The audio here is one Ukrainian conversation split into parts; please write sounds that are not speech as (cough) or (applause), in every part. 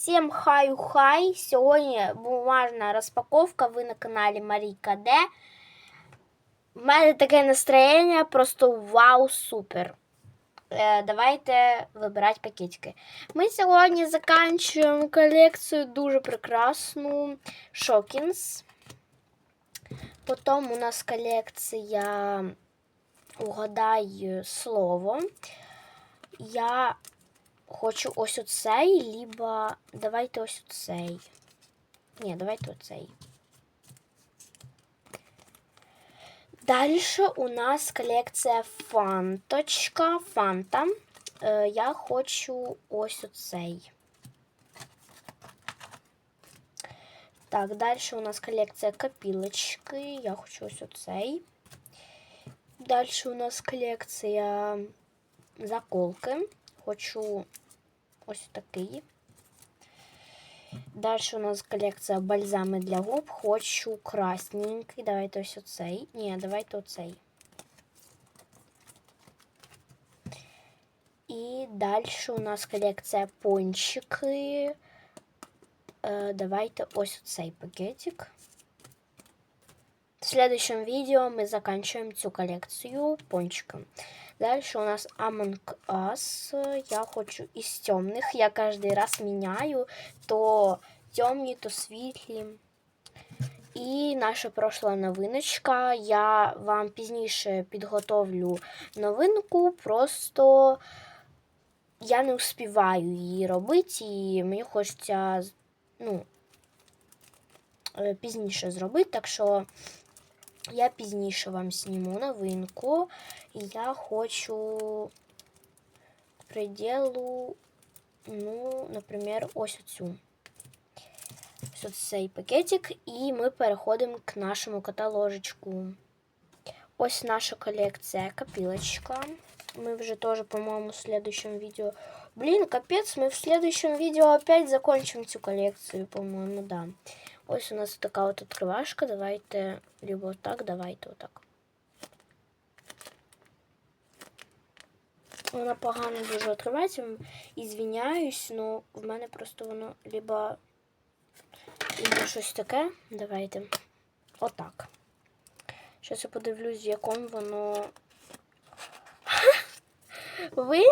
Всім хай-хай! Сьогодні бумажна розпаковка. Ви на каналі Марійка Д. У мене таке настроєння, просто вау, супер. Е, давайте вибирати пакетики. Ми сьогодні закінчуємо колекцію дуже прекрасну Шокінс. Потім у нас колекція Угадай слово. Я хочу ось оцей, либо давайте ось оцей. Ні, давайте оцей. Дальше у нас колекція фанточка. Фанта. Е, я хочу ось оцей. Так, далі у нас колекція копілочки. Я хочу ось оцей. Далі у нас колекція заколки. Хочу ось такий. Далі у нас колекція бальзами для губ. Хочу красненький. Давайте ось оцей. Ні, давайте оцей. І далі у нас колекція пончики. Е, давайте ось оцей пакетик. В следующем видео мы заканчиваем цю колекцию пончиком. Дальше у нас Among Us. Я хочу із темних. Я каждый раз меняю то темні, то світлі. І наша прошла новиночка. Я вам пізніше підготовлю новинку, просто я не успіваю її робити, і мені хочеться ну, е, пізніше зробити, так що я пізніше вам зніму новинку. І я хочу к пределу, ну, наприклад, ось оцю. Ось цей пакетик. І ми переходимо к нашому каталожечку. Ось наша колекція копілочка. Мы вже тоже, по-моему, в следующем видео... Блин, капец, мы в следующем видео опять закончим цю колекцію, по-моему, да. Ось у нас така от відкривашка. Давайте либо вот так, давайте отак. Вона погано дуже відкривається. Ізвиняюсь, но в мене просто воно либо, либо щось таке. Давайте. Отак. Зараз я подивлюсь, в якому воно. (laughs) Ви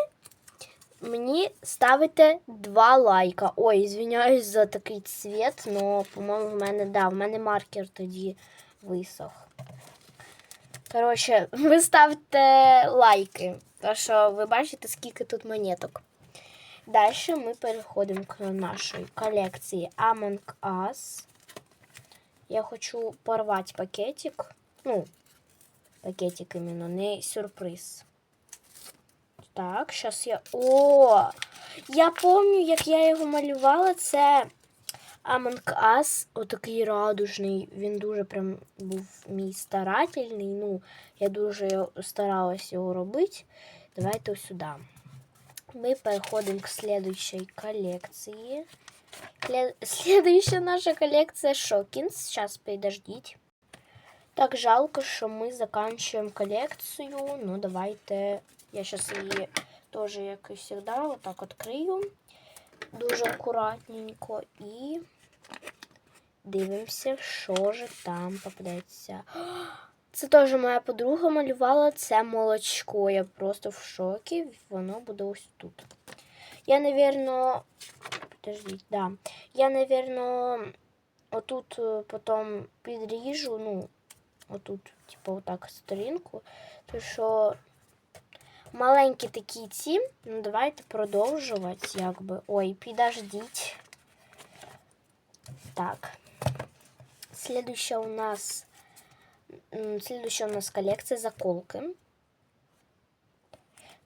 мені ставите два лайка. Ой, звиняюсь за такий цвет, но, по-моєму, в мене, да, в мене маркер тоді висох. Коротше, (laughs) ви ставте лайки, тому що ви бачите, скільки тут монеток. Далі ми переходимо к нашій колекції Among Us. Я хочу порвати пакетик. Ну, пакетик іменно, не сюрприз. Так, зараз я. О! Я пам'ятаю, як я його малювала. Це Among Us, отакий радужний. Він дуже прям був мій старательний. Ну, я дуже старалась його робити. Давайте сюди. Ми переходимо к следующей колекції. Следующая наша колекція Шокінс. Сейчас подождіть. Так, жалко, що ми заканчиваем колекцію. Ну, давайте. Я зараз її теж, як і завжди, отак відкрию. Дуже акуратненько. І дивимося, що ж там попадеться. (gasps) Це теж моя подруга малювала це молочко. Я просто в шокі. Воно буде ось тут. Я, навірно, подождіть, да. Я, навірно, отут е, потім підріжу, ну, отут, типу, отак сторінку. То що маленькі такі ці. Ну, давайте продовжувати, якби. Ой, підождіть. Так. Следующая у нас следующая у нас коллекция заколки.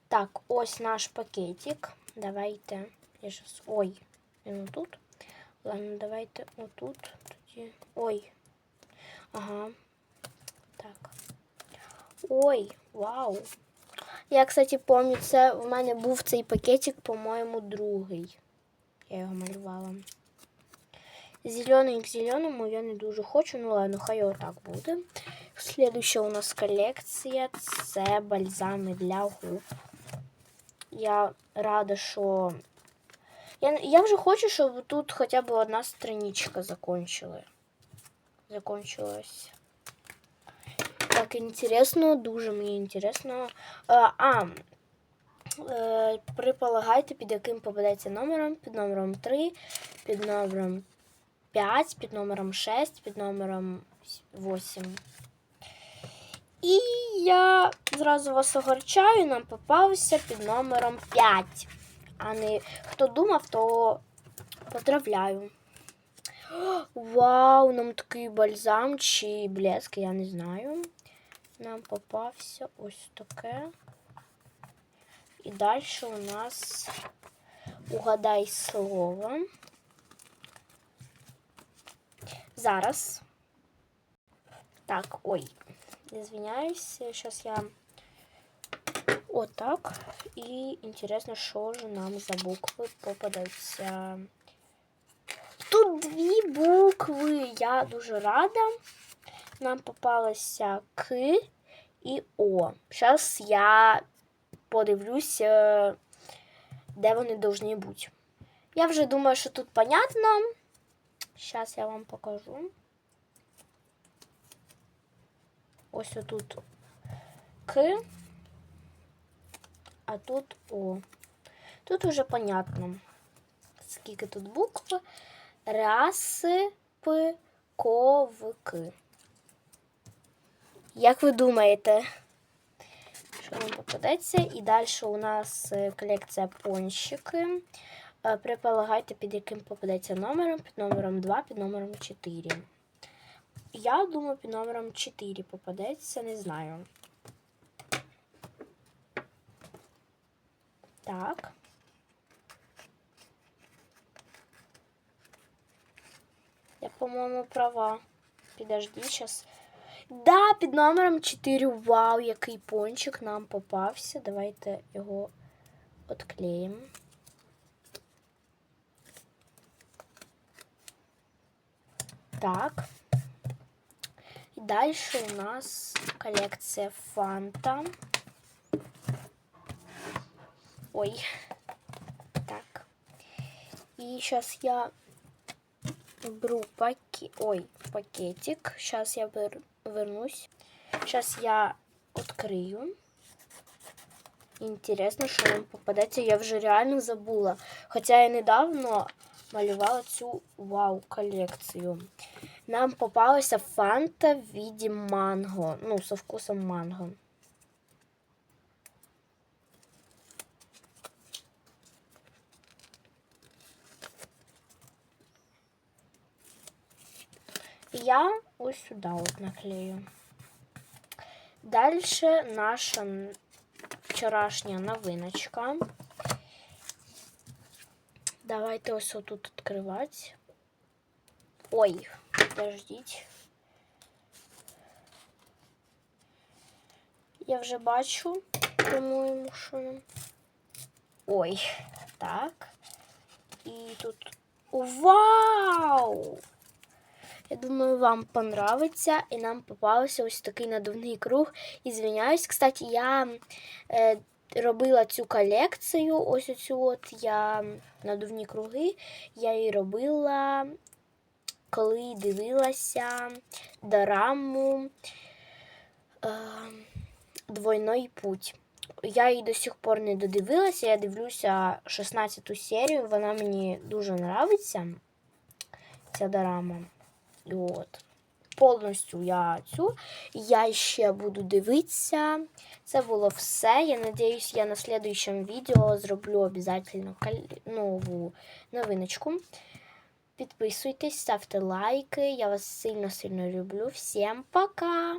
Так, ось наш пакетик. Давайте. Я сейчас. Ой, він тут. Ладно, давайте отут. Тоді. Ой. Ага. Так. Ой, вау. Я, кстати, пам'ятаю, це в мене був цей пакетик, по-моєму, другий. Я його малювала. Зелений к зеленому я не дуже хочу, ну ладно, хай отак буде. Следующа у нас колекція це бальзами для губ. Я рада, що Я, я вже хочу, щоб тут хоча б одна страничка закончила. Закончилась. Так, інтересно, дуже мені інтересно. А, а е, приполагайте, під яким попадеться номером. Під номером 3, під номером 5, під номером 6, під номером 8. І я зразу вас огорчаю, нам попався під номером 5. А не хто думав, то поздравляю. Вау, нам такий бальзам чи блеск, я не знаю. Нам попався ось таке. І далі у нас угадай слово. Зараз. Так, ой, извиняюсь, сейчас я вот так. И интересно, что же нам за буквы попадаются. Тут дві букви. Я дуже рада. Нам попалося К і О. Зараз я подивлюся, де вони повинні бути. Я вже думаю, що тут понятно. Зараз я вам покажу. Ось отут К, а тут О. Тут уже понятно, скільки тут букв. Раз, П, К. Як ви думаєте, що вам попадеться? І далі у нас е, колекція пончики. Е, Приполагайте, під яким попадеться номером, під номером 2, під номером 4. Я думаю, під номером 4 попадеться, не знаю. Так. Я, по-моєму, права. Підожди, сейчас. Да, під номером 4. Вау, який пончик нам попався. Давайте його відклеїмо. Так. І далі у нас колекція Фанта. Ой. Так. И сейчас я беру паки... Ой, пакетик. Сейчас я вер... вернусь. Сейчас я открою. Интересно, що нам попадеться. Я вже реально забула. Хоча я недавно малювала цю вау-колекцію. Нам попалася фанта в виде манго. Ну, со вкусом манго. Я ось сюди от наклею. Дальше наша вчорашня новиночка. Давайте ось тут відкривати. Ой, подождіть. Я вже бачу, по-моєму, що. Ой, так. І тут. Вау! Я думаю, вам понравиться. І нам попався ось такий надувний круг. І звиняюсь, кстати, я е, робила цю колекцію. Ось оцю от я надувні круги. Я її робила, коли дивилася дораму е, Двойний путь. Я її до сих пор не додивилася. Я дивлюся 16 серію. Вона мені дуже подобається. Ця дорама. І от. Повністю я цю. Я ще буду дивитися. Це було все. Я надіюсь, я на слідуючому відео зроблю обов'язково нову новиночку. Підписуйтесь, ставте лайки. Я вас сильно-сильно люблю. Всім пока!